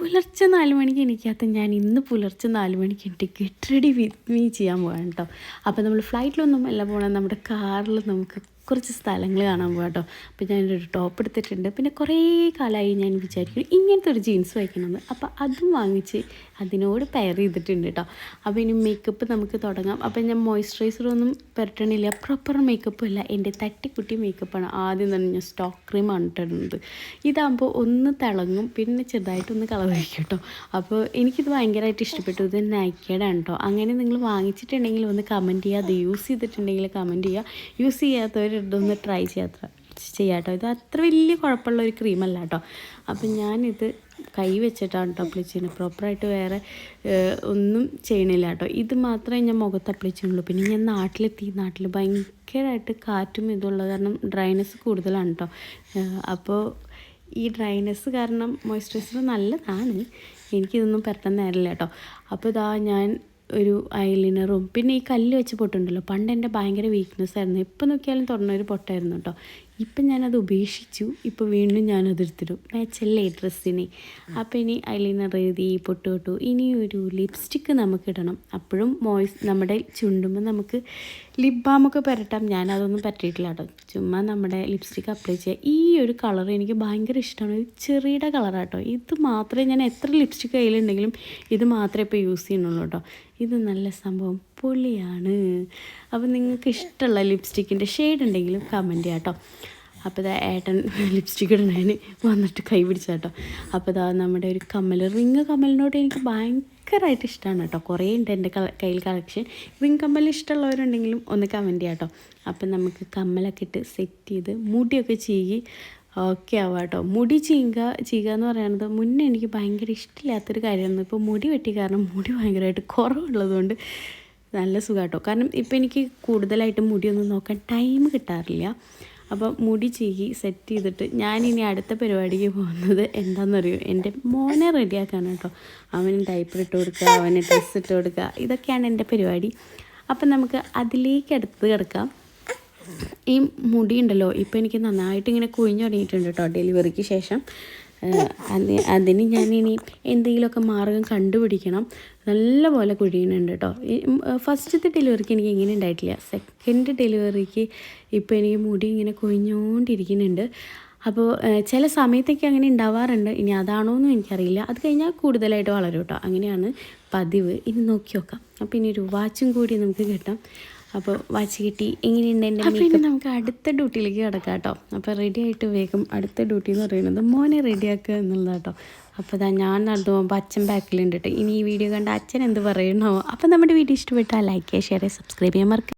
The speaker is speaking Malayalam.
പുലർച്ചെ നാല് മണിക്ക് എനിക്കകത്ത് ഞാൻ ഇന്ന് പുലർച്ചെ നാല് മണിക്ക് എനിക്ക് ഗെറ്റ് റെഡി വിത്ത് മീ ചെയ്യാൻ പോകാൻ കേട്ടോ അപ്പോൾ നമ്മൾ ഫ്ലൈറ്റിലൊന്നും അല്ല പോകണം നമ്മുടെ കാറിൽ നമുക്ക് കുറച്ച് സ്ഥലങ്ങൾ കാണാൻ പോകാം കേട്ടോ. അപ്പോൾ ഞാനൊരു ടോപ്പ് എടുത്തിട്ടുണ്ട്. പിന്നെ കുറേ കാലമായി ഞാൻ വിചാരിക്കുന്നു ഇങ്ങനത്തെ ഒരു ജീൻസ് വയ്ക്കണമെന്ന് അപ്പോൾ അതും വാങ്ങിച്ച് അതിനോട് പെയർ ചെയ്തിട്ടുണ്ട് കേട്ടോ. അപ്പോൾ ഇനി മേക്കപ്പ് നമുക്ക് തുടങ്ങാം. അപ്പോൾ ഞാൻ മോയ്സ്ചറൈസറൊന്നും പുരട്ടണില്ല. പ്രോപ്പർ മേക്കപ്പും അല്ല. എന്റെ തട്ടിക്കുട്ടി മേക്കപ്പാണ് ആദ്യം തന്നെ ഞാൻ സ്റ്റോക്ക് ക്രീമാണ് ഇട്ടിരുന്നത്. ഇതാകുമ്പോൾ ഒന്ന് തിളങ്ങും പിന്നെ ചെറുതായിട്ടൊന്ന് കളർ വയ്ക്കും കേട്ടോ. അപ്പോൾ എനിക്കിത് ഭയങ്കരമായിട്ട് ഇഷ്ടപ്പെട്ടു. ഇത് നൈക്കേഡാണ് കേട്ടോ. അങ്ങനെ നിങ്ങൾ വാങ്ങിച്ചിട്ടുണ്ടെങ്കിൽ ഒന്ന് കമന്റ് ചെയ്യുക അത് യൂസ് ചെയ്തിട്ടുണ്ടെങ്കിൽ കമന്റ് ചെയ്യുക യൂസ് ചെയ്യാത്തവർ ഇതൊന്ന് ട്രൈ ചെയ്യാത്ര ചെയ്യാട്ടോ. ഇത് അത്ര വലിയ കുഴപ്പമുള്ള ഒരു ക്രീമല്ല കേട്ടോ അപ്പം ഞാനിത് കൈ വെച്ചിട്ടാണ് കേട്ടോ അപ്ലൈ ചെയ്യുന്നത് പ്രോപ്പറായിട്ട് വേറെ ഒന്നും ചെയ്യണില്ല കേട്ടോ ഇത് മാത്രമേ ഞാൻ മുഖത്ത് അപ്ലൈ ചെയ്യുള്ളൂ പിന്നെ ഞാൻ നാട്ടിലെത്തി നാട്ടിൽ ഭയങ്കരമായിട്ട് കാറ്റും ഇതുള്ളത് കാരണം ഡ്രൈനസ് കൂടുതലാണ് കേട്ടോ അപ്പോൾ ഈ ഡ്രൈനസ് കാരണം മോയ്സ്ചറൈസർ നല്ലതാണ്. എനിക്കിതൊന്നും പെട്ടെന്ന് നേരില്ല കേട്ടോ അപ്പോൾ ഇതാ ഞാൻ ഒരു ഐലൈനറും. പിന്നെ ഈ കല്ല് വെച്ച് പൊട്ടുണ്ടല്ലോ പണ്ട് എന്റെ ഭയങ്കര വീക്ക്നെസ് ആയിരുന്നു. എപ്പോൾ നോക്കിയാലും തുറന്നൊരു പൊട്ടായിരുന്നു കേട്ടോ ഇപ്പം ഞാനത് ഉപേക്ഷിച്ചു. ഇപ്പോൾ വീണ്ടും ഞാനത് എടുത്തിടും. മാച്ചല്ലേ ഡ്രസ്സിന്? അപ്പോൾ ഇനി ഐലൈനർ എഴുതി പൊട്ടു ഇനി ഒരു ലിപ്സ്റ്റിക്ക് നമുക്ക് ഇടണം. അപ്പോഴും മോയ്സ് നമ്മുടെ ചുണ്ടുമ്പോൾ നമുക്ക് ലിപ് ബാമൊക്കെ പുരട്ടാം. ഞാനതൊന്നും പറ്റിയിട്ടില്ല കേട്ടോ. ചുമ്മാ നമ്മുടെ ലിപ്സ്റ്റിക്ക് അപ്ലൈ ചെയ്യുക ഈ ഒരു കളർ എനിക്ക് ഭയങ്കര ഇഷ്ടമാണ്. ഒരു ചെറിയുടെ കളറാട്ടോ ഇത് മാത്രമേ ഞാൻ എത്ര ലിപ്സ്റ്റിക്ക് കയ്യിലുണ്ടെങ്കിലും ഇത് മാത്രമേ ഇപ്പോൾ യൂസ് ചെയ്യുന്നുള്ളൂ കേട്ടോ. ഇത് നല്ല സംഭവം പൊളിയാണ്. അപ്പം നിങ്ങൾക്ക് ഇഷ്ടമുള്ള ലിപ്സ്റ്റിക്കിന്റെ ഷെയ്ഡ് ഉണ്ടെങ്കിലും കമന്റ് ചെയ്യാം കേട്ടോ. അപ്പോൾ ഇതാ ഏട്ടൻ ലിപ്സ്റ്റിക് ഇടണേന് വന്നിട്ട് കൈ പിടിച്ചാട്ടോ അപ്പോൾ ഇതാ നമ്മുടെ ഒരു കമ്മൽ റിങ് കമ്മലിനോട് എനിക്ക് ഭയങ്കരമായിട്ട് ഇഷ്ടമാണ് കേട്ടോ. കുറേ ഉണ്ട് എന്റെ കയ്യിൽ കളക്ഷൻ റിങ് കമ്മൽ ഇഷ്ടമുള്ളവരുണ്ടെങ്കിലും ഒന്ന് കമന്റ് ചെയ്യാം കേട്ടോ അപ്പം നമുക്ക് കമ്മലൊക്കെ ഇട്ട് സെറ്റ് ചെയ്ത് മുടിയൊക്കെ ചീകി ഓക്കെ ആവാം കേട്ടോ. മുടി ചീങ്ക ചീക എന്ന് പറയുന്നത് മുന്നേ എനിക്ക് ഭയങ്കര ഇഷ്ടമില്ലാത്തൊരു കാര്യമായിരുന്നു. ഇപ്പോൾ മുടി വെട്ടി കാരണം മുടി ഭയങ്കരമായിട്ട് കുറവുള്ളതുകൊണ്ട് നല്ല സുഖം കേട്ടോ കാരണം ഇപ്പോൾ എനിക്ക് കൂടുതലായിട്ട് മുടിയൊന്നും നോക്കാൻ ടൈം കിട്ടാറില്ല. അപ്പോൾ മുടി ചീകി സെറ്റ് ചെയ്തിട്ട് ഞാനിനി അടുത്ത പരിപാടിക്ക് പോകുന്നത് എന്താണെന്നറിയോ എന്റെ മോനെ റെഡിയാക്കാണ് കേട്ടോ. അവന് ടൈപ്പ് ഇട്ട് കൊടുക്കുക അവന് ഡ്രസ്സ് ഇട്ട് കൊടുക്കുക ഇതൊക്കെയാണ് എന്റെ പരിപാടി. അപ്പം നമുക്ക് അതിലേക്ക് അടുത്ത് കിടക്കാം. ഈ മുടി ഉണ്ടല്ലോ ഇപ്പോൾ എനിക്ക് നന്നായിട്ട് ഇങ്ങനെ കുഴിഞ്ഞു തുടങ്ങിയിട്ടുണ്ട് കേട്ടോ ഡെലിവറിക്ക് ശേഷം. അത് അതിന് ഞാനിനി എന്തെങ്കിലുമൊക്കെ മാർഗം കണ്ടുപിടിക്കണം. നല്ലപോലെ കുഴിയുന്നുണ്ട് കേട്ടോ ഫസ്റ്റത്തെ ഡെലിവറിക്ക് എനിക്ക് ഇങ്ങനെ ഉണ്ടായിട്ടില്ല. സെക്കൻഡ് ഡെലിവറിക്ക് ഇപ്പോൾ എനിക്ക് മുടി ഇങ്ങനെ കൊഴിഞ്ഞുകൊണ്ടിരിക്കുന്നുണ്ട് അപ്പോൾ ചില സമയത്തൊക്കെ അങ്ങനെ ഉണ്ടാവാറുണ്ട്. ഇനി അതാണോ എന്നും എനിക്കറിയില്ല. അത് കഴിഞ്ഞാൽ കൂടുതലായിട്ട് വളരും കേട്ടോ അങ്ങനെയാണ് പതിവ്. ഇനി നോക്കി നോക്കാം. അപ്പോൾ ഇനി ഒരു വാച്ചും കൂടി നമുക്ക് കിട്ടാം. അപ്പോൾ വാച്ച് കിട്ടി. എങ്ങനെയുണ്ട് എന്റെ പിന്നെ നമുക്ക് അടുത്ത ഡ്യൂട്ടിയിലേക്ക് കിടക്കാം കേട്ടോ. അപ്പോൾ റെഡി ആയിട്ട് വേഗം അടുത്ത ഡ്യൂട്ടി എന്ന് പറയുന്നത് മോനെ റെഡിയാക്കുക എന്നുള്ളത് കേട്ടോ. അപ്പോൾ ഇതാ ഞാൻ നടന്നു പോകുമ്പോൾ അച്ഛൻ ബാക്കിലുണ്ട് കേട്ടോ. ഇനി ഈ വീഡിയോ കണ്ട അച്ഛൻ എന്ത് പറയണോ? അപ്പോൾ നമ്മുടെ വീഡിയോ ഇഷ്ടപ്പെട്ടാൽ ലൈക്ക് ചെയ്യുക ഷെയർ ചെയ്യുക സബ്സ്ക്രൈബ് ചെയ്യാൻ മറക്കുക